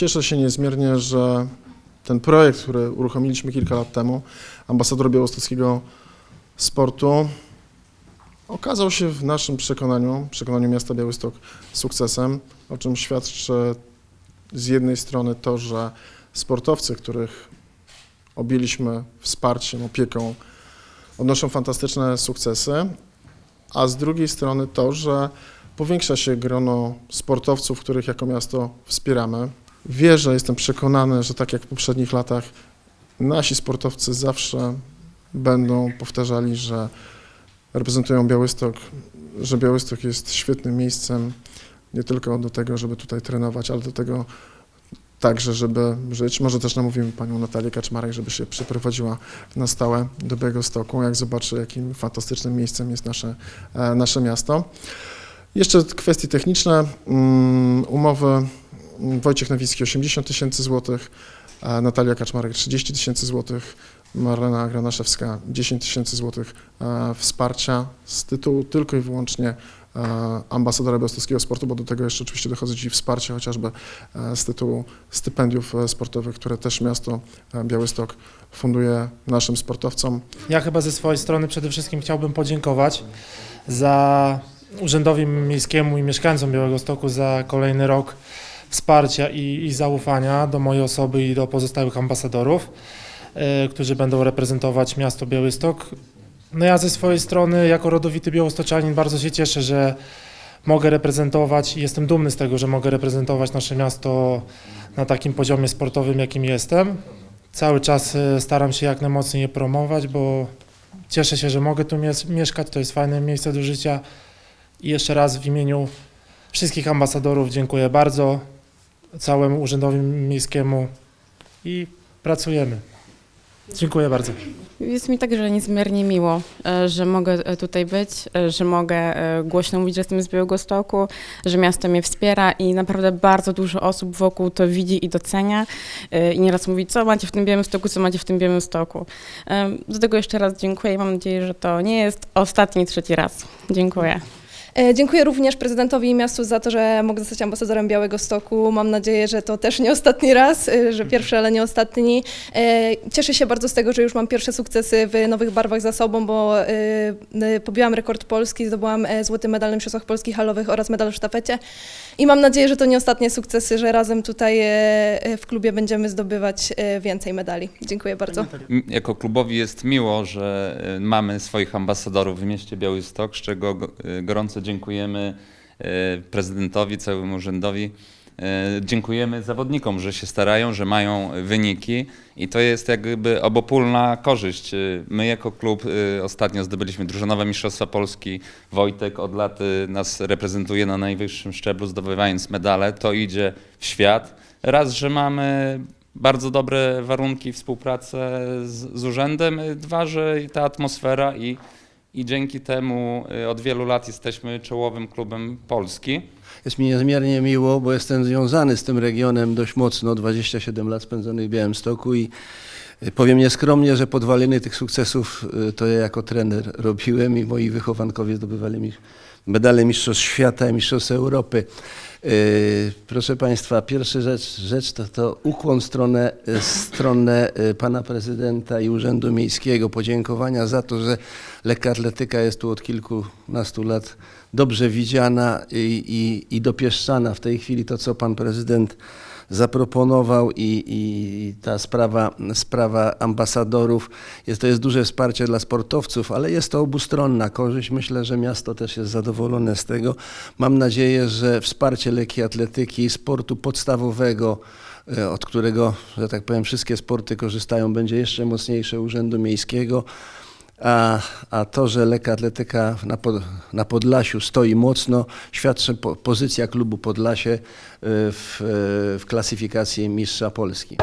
Cieszę się niezmiernie, że ten projekt, który uruchomiliśmy kilka lat temu, ambasador białostockiego sportu, okazał się w naszym przekonaniu, przekonaniu miasta Białystok sukcesem, o czym świadczy z jednej strony to, że sportowcy, których objęliśmy wsparciem, opieką, odnoszą fantastyczne sukcesy, a z drugiej strony to, że powiększa się grono sportowców, których jako miasto wspieramy. Wierzę, jestem przekonany, że tak jak w poprzednich latach, nasi sportowcy zawsze będą powtarzali, że reprezentują Białystok, że Białystok jest świetnym miejscem nie tylko do tego, żeby tutaj trenować, ale do tego także, żeby żyć. Może też namówimy panią Natalię Kaczmarek, żeby się przeprowadziła na stałe do Białegostoku, jak zobaczy, jakim fantastycznym miejscem jest nasze, e, nasze miasto. Jeszcze kwestie techniczne. Mm, Umowy Wojciech Nowicki 80 tysięcy złotych, Natalia Kaczmarek 30 tysięcy złotych, Marlena Granaszewska 10 tysięcy złotych e, wsparcia z tytułu tylko i wyłącznie e, ambasadora białostockiego sportu, bo do tego jeszcze oczywiście dochodzi wsparcie chociażby e, z tytułu stypendiów sportowych, które też miasto Białystok funduje naszym sportowcom. Ja chyba ze swojej strony przede wszystkim chciałbym podziękować za Urzędowi Miejskiemu i mieszkańcom Białegostoku za kolejny rok wsparcia i, i zaufania do mojej osoby i do pozostałych ambasadorów, e, którzy będą reprezentować miasto Białystok. No ja ze swojej strony, jako rodowity białostoczanin, bardzo się cieszę, że mogę reprezentować i jestem dumny z tego, że mogę reprezentować nasze miasto na takim poziomie sportowym, jakim jestem. Cały czas e, staram się jak najmocniej je promować, bo cieszę się, że mogę tu mies- mieszkać. To jest fajne miejsce do życia. I jeszcze raz w imieniu wszystkich ambasadorów dziękuję bardzo, całemu Urzędowi Miejskiemu i pracujemy. Dziękuję bardzo. Jest mi także niezmiernie miło, e, że mogę e, tutaj być, e, że mogę głośno mówić, że jestem z Białegostoku, że miasto mnie wspiera i naprawdę bardzo dużo osób wokół to widzi i docenia i nieraz mówi, co macie w tym Białymstoku, co macie w tym Białymstoku. Do tego jeszcze raz dziękuję i mam nadzieję, że to nie jest ostatni, trzeci raz. Dziękuję. E, Dziękuję również prezydentowi i miastu za to, że mogę zostać ambasadorem Białego Stoku. Mam nadzieję, że to też nie ostatni raz, e, że pierwszy, ale nie ostatni. E, Cieszę się bardzo z tego, że już mam pierwsze sukcesy w nowych barwach za sobą, bo pobiłam rekord Polski, zdobyłam złoty medal na Mistrzostwach Polskich halowych oraz medal w sztafecie. I mam nadzieję, że to nie ostatnie sukcesy, że razem tutaj w klubie będziemy zdobywać więcej medali. Dziękuję bardzo. Jako klubowi jest miło, że mamy swoich ambasadorów w mieście Białystok, z czego go- y, gorąco dziękujemy y, prezydentowi, całemu urzędowi. Y, Dziękujemy zawodnikom, że się starają, że mają wyniki i to jest jakby obopólna korzyść. Y, My jako klub ostatnio zdobyliśmy drużynowe Mistrzostwa Polski. Wojtek od lat nas reprezentuje na najwyższym szczeblu, zdobywając medale. To idzie w świat. Raz, że mamy bardzo dobre warunki współpracy z, z urzędem. Dwa, że ta atmosfera i, i dzięki temu y, od wielu lat jesteśmy czołowym klubem Polski. Jest mi niezmiernie miło, bo jestem związany z tym regionem dość mocno, 27 lat spędzonych w Białymstoku i y, powiem nieskromnie, że podwaliny tych sukcesów y, to ja jako trener robiłem i moi wychowankowie zdobywali mi medale Mistrzostw Świata Mistrzostw Europy. Y, Proszę Państwa, pierwsza rzecz, rzecz to, to ukłon w stronę, stronę y, Pana Prezydenta i Urzędu Miejskiego, podziękowania za to, że lekkoatletyka jest tu od kilkunastu lat dobrze widziana i, i, i dopieszczana. W tej chwili to, co Pan Prezydent zaproponował i, i ta sprawa, sprawa ambasadorów, jest, to jest duże wsparcie dla sportowców, ale jest to obustronna korzyść. Myślę, że miasto też jest zadowolone z tego. Mam nadzieję, że wsparcie lekkiej atletyki, sportu podstawowego, e, od którego, że tak powiem, wszystkie sporty korzystają, będzie jeszcze mocniejsze Urzędu Miejskiego. A, a to, że lekka atletyka na, pod, na Podlasiu stoi mocno, świadczy po, pozycja klubu Podlasie y, w, y, w klasyfikacji mistrza Polski.